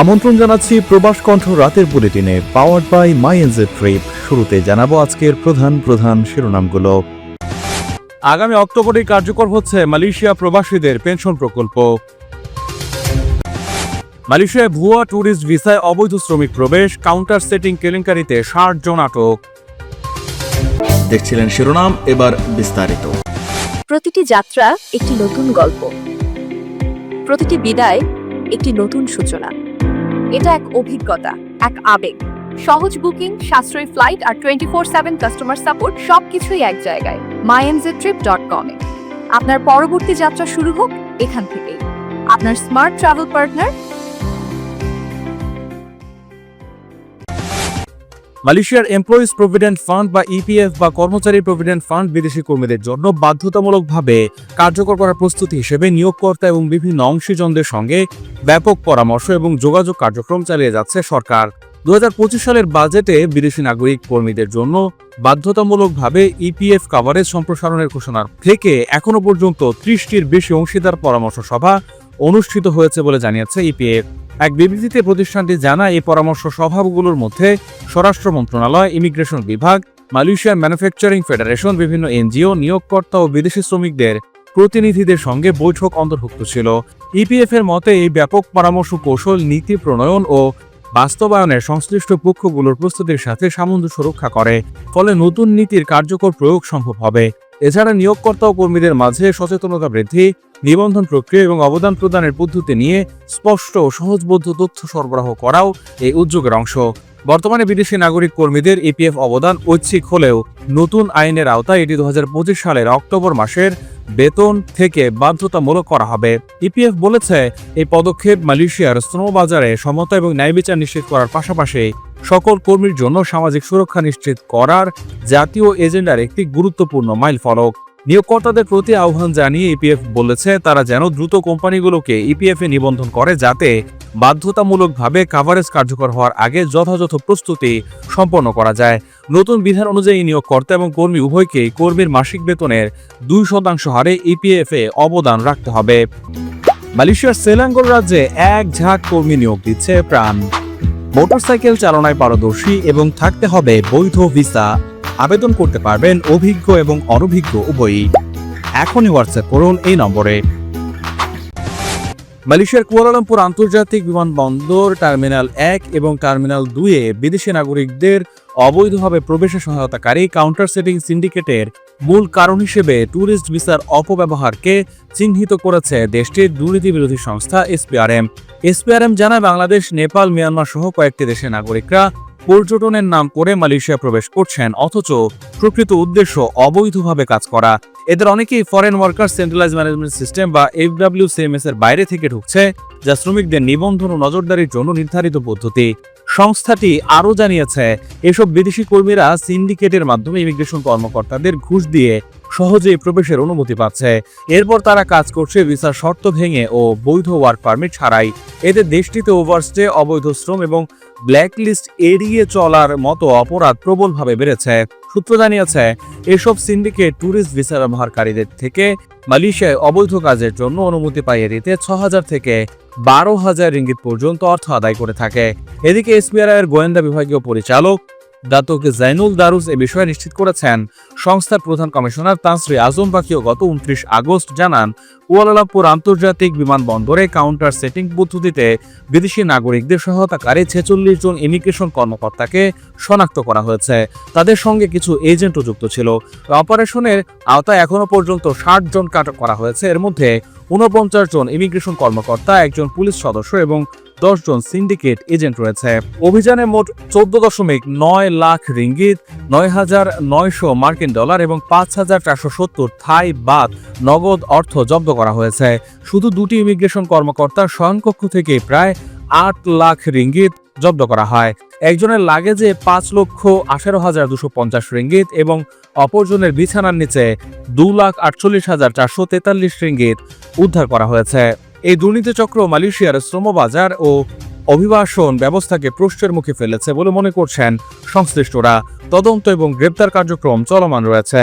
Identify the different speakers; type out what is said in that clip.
Speaker 1: আমন্ত্রণ জানাচ্ছি প্রবাস কণ্ঠ রাতের বুলেটিনে powered by my NJ trip শুরুতে জানাব আজকের প্রধান প্রধান শিরোনামগুলো। আগামী অক্টোবরে কার্যকর হচ্ছে মালয়েশিয়া প্রবাসীদের পেনশন প্রকল্প। মালয়েশিয়ায় ভুয়া ট্যুরিস্ট ভিসায় অবৈধ শ্রমিক প্রবেশ কাউন্টার সেটিং কেলেঙ্কারিতে ষাট জন আটক।
Speaker 2: দেখছিলেন শিরোনাম, এবার বিস্তারিত।
Speaker 3: প্রতিটি যাত্রা একটি নতুন গল্প। প্রতিটি বিদায় একটি নতুন সূচনা। এটা এক অভিজ্ঞতা, এক আবেগ। সহজ বুকিং, সাশ্রয়ী ফ্লাইট আর twenty four seven customer support সব কিছুই এক জায়গায় মাইএনজে ট্রিপ ডট কমে আপনার পরবর্তী যাত্রা শুরু হোক এখান থেকেই। আপনার স্মার্ট ট্রাভেল পার্টনার
Speaker 1: মালয়েশিয়ার এমপ্লয়িজ প্রভিডেন্ট ফান্ড বা ইপিএফ বা কর্মচারী প্রভিডেন্ট ফান্ড বিদেশি কর্মীদের জন্য বাধ্যতামূলকভাবে কার্যকর করার প্রস্তুতি হিসেবে নিয়োগকর্তা এবং বিভিন্ন অংশীজনদের সঙ্গে ব্যাপক পরামর্শ এবং যোগাযোগ কার্যক্রম চালিয়ে যাচ্ছে সরকার। দু হাজার পঁচিশ সালের বাজেটে বিদেশি নাগরিক কর্মীদের জন্য বাধ্যতামূলকভাবে ইপিএফ কাভারেজ সম্প্রসারণের ঘোষণার থেকে এখনও পর্যন্ত ত্রিশটির বেশি অংশীদার পরামর্শ সভা অনুষ্ঠিত হয়েছে বলে জানিয়েছে ইপিএফ এক বিবৃতিতে প্রতিষ্ঠানটি জানায়, এই পরামর্শ সভাগুলোর মধ্যে স্বরাষ্ট্র মন্ত্রণালয়, ইমিগ্রেশন বিভাগ, মালয়েশিয়ান ম্যানুফ্যাকচারিং ফেডারেশন, বিভিন্ন এনজিও, নিয়োগকর্তা ও বিদেশি শ্রমিকদের প্রতিনিধিদের সঙ্গে বৈঠক অন্তর্ভুক্ত ছিল। ইপিএফ এর মতে, এই ব্যাপক পরামর্শ কৌশল, নীতি, প্রণয়ন ও বাস্তবায়নের সংশ্লিষ্ট পক্ষগুলোর প্রস্তুতির সাথে সামঞ্জস্য রক্ষা করে, ফলে নতুন নীতির কার্যকর প্রয়োগ সম্ভব হবে। এছাড়া নিয়োগকর্তা ও কর্মীদের মাঝে সচেতনতা বৃদ্ধি, নিবন্ধন প্রক্রিয়া এবং অবদান প্রদানের পদ্ধতি নিয়ে স্পষ্ট ও সহজবোধ্য তথ্য সরবরাহ করাও এই উদ্যোগের অংশ। বর্তমানে বিদেশি নাগরিক কর্মীদের ইপিএফ অবদান ঐচ্ছিক হলেও নতুন আইনের আওতায় এটি দু হাজার পঁচিশ সালের অক্টোবর মাসের বেতন থেকে বাধ্যতামূলক করা হবে। ইপিএফ বলেছে, এই পদক্ষেপ মালয়েশিয়ার শ্রমবাজারে সমতা এবং ন্যায় বিচার নিশ্চিত করার পাশাপাশি সকল কর্মীর জন্য সামাজিক সুরক্ষা নিশ্চিত করার জাতীয় এজেন্ডার একটি গুরুত্বপূর্ণ মাইলফলক নিয়োগকর্তাদের প্রতি আহ্বান জানিয়ে ইপিএফ বলেছে, তারা যেন দ্রুত কোম্পানিগুলোকে ইপিএফ নিবন্ধন করে যাতে বাধ্যতামূলকভাবে কাভারেজ কার্যকর হওয়ার আগে যথাযথ প্রস্তুতি সম্পন্ন করা যায়। নতুন বিধান অনুযায়ী নিয়োগকর্তা এবং কর্মী উভয়কেই কর্মীর মাসিক বেতনের দুই শতাংশ হারে ইপিএফ অবদান রাখতে হবে। মালয়েশিয়ার সেলাঙ্গোর রাজ্যে এক ঝাঁক কর্মী নিয়োগ দিচ্ছে প্রাণ। মোটরসাইকেল চালনায় পারদর্শী এবং থাকতে হবে বৈধ ভিসা। আবেদন করতে পারবেন অভিজ্ঞ এবং অনভিজ্ঞ উভয়ই। এখনই হোয়াটসঅ্যাপ করুন এই নম্বরে। মালয়েশিয়ার কুয়ালালামপুর আন্তর্জাতিক বিমানবন্দর টার্মিনাল এক এবং টার্মিনাল দুয়ে বিদেশি নাগরিকদের অবৈধভাবে প্রবেশে সহায়তাকারী কাউন্টার সেটিং সিন্ডিকেটের মূল কারণ হিসেবে ট্যুরিস্ট ভিসার অপব্যবহারকে চিহ্নিত করেছে দেশটির দুর্নীতি বিরোধী সংস্থা এসপিআরএম এসপিআরএম জানায়, বাংলাদেশ, নেপাল, মিয়ানমার সহ কয়েকটি দেশের নাগরিকরা পর্যটনের নাম করে মালয়েশিয়া প্রবেশ করছেন, অথচ প্রকৃত উদ্দেশ্য অবৈধভাবে কাজ করা। এদের অনেকেই foreign worker centralise management system বা এফডব্লিউ সিএমএস এর বাইরে থেকে ঢুকছে, যা শ্রমিকদের নিবন্ধন ও নজরদারির জন্য নির্ধারিত পদ্ধতি। সংস্থাটি আরও জানিয়েছে, এসব বিদেশি কর্মীরা সিন্ডিকেটের মাধ্যমে ইমিগ্রেশন কর্মকর্তাদের ঘুষ দিয়ে সহজেই প্রবেশের অনুমতি পাচ্ছে। এরপর তারা কাজ করছে ভিসার শর্ত ভেঙে ও বৈধ ওয়ার্ক পারমিট ছাড়াই। এদের দেশটিতে ওভারস্টে অবৈধ শ্রম এবং ব্ল্যাকলিস্ট এড়িয়ে চলার মতো অপরাধ প্রবলভাবে বেড়েছে। সূত্র জানিয়েছে, এসব সিন্ডিকেট ট্যুরিস্ট ভিসা ব্যবহারকারীদের থেকে মালয়েশিয়ায় অবৈধ কাজের জন্য অনুমতি পাইয়ে দিতে ছ হাজার থেকে বারো হাজার রিঙ্গিত পর্যন্ত অর্থ আদায় করে থাকে। এদিকে এসবিআর এর গোয়েন্দা বিভাগীয় পরিচালক দাতক জাইনুল দারুস এ বিষয়ে নিশ্চিত করেছেন। সংস্থার প্রধান কমিশনার তানশ্রী আজম পাখিও গত উনত্রিশ আগস্ট জানান, কুয়ালালামপুর আন্তর্জাতিক বিমানবন্দরে কাউন্টার সেটিং পদ্ধতিতে বিদেশি নাগরিকদের সহায়তাকারী ছেচল্লিশ জন ইমিগ্রেশন কর্মকর্তাকে শনাক্ত করা হয়েছে। তাদের সঙ্গে কিছু এজেন্টও যুক্ত ছিল। অপারেশনের আওতায় এখনও পর্যন্ত ষাট জন কাটা করা হয়েছে। এর মধ্যে ঊনপঞ্চাশ জন ইমিগ্রেশন কর্মকর্তা, একজন পুলিশ সদস্য এবং দশ জন সিন্ডিকেট এজেন্ট রয়েছে। অভিযানে মোট চোদ্দ দশমিক নয় লাখ রিঙ্গিত, নয় হাজার নয়শো মার্কিন ডলার এবং পাঁচ হাজার চারশো সত্তর থাই বাদ নগদ অর্থ জব্দ করা হয়েছে। শুধু দুটি ইমিগ্রেশন কর্মকর্তার শয়নকক্ষ থেকে প্রায় আট লাখ রিঙ্গিত জব্দ করা হয়। একজনের লাগেজে পাঁচ লক্ষ আঠারো হাজার দুশো পঞ্চাশ রিঙ্গিত এবং অপরজনের বিছানার নিচে দু লাখ আটচল্লিশ হাজার চারশো তেতাল্লিশ রিঙ্গিত উদ্ধার করা হয়েছে। এই দুর্নীতিচক্র মালয়েশিয়ার শ্রমবাজার ও অভিবাসন ব্যবস্থাকে প্রশ্নের মুখে ফেলেছে বলে মনে করছেন সংশ্লিষ্টরা। তদন্ত এবং গ্রেপ্তার কার্যক্রম চলমান রয়েছে।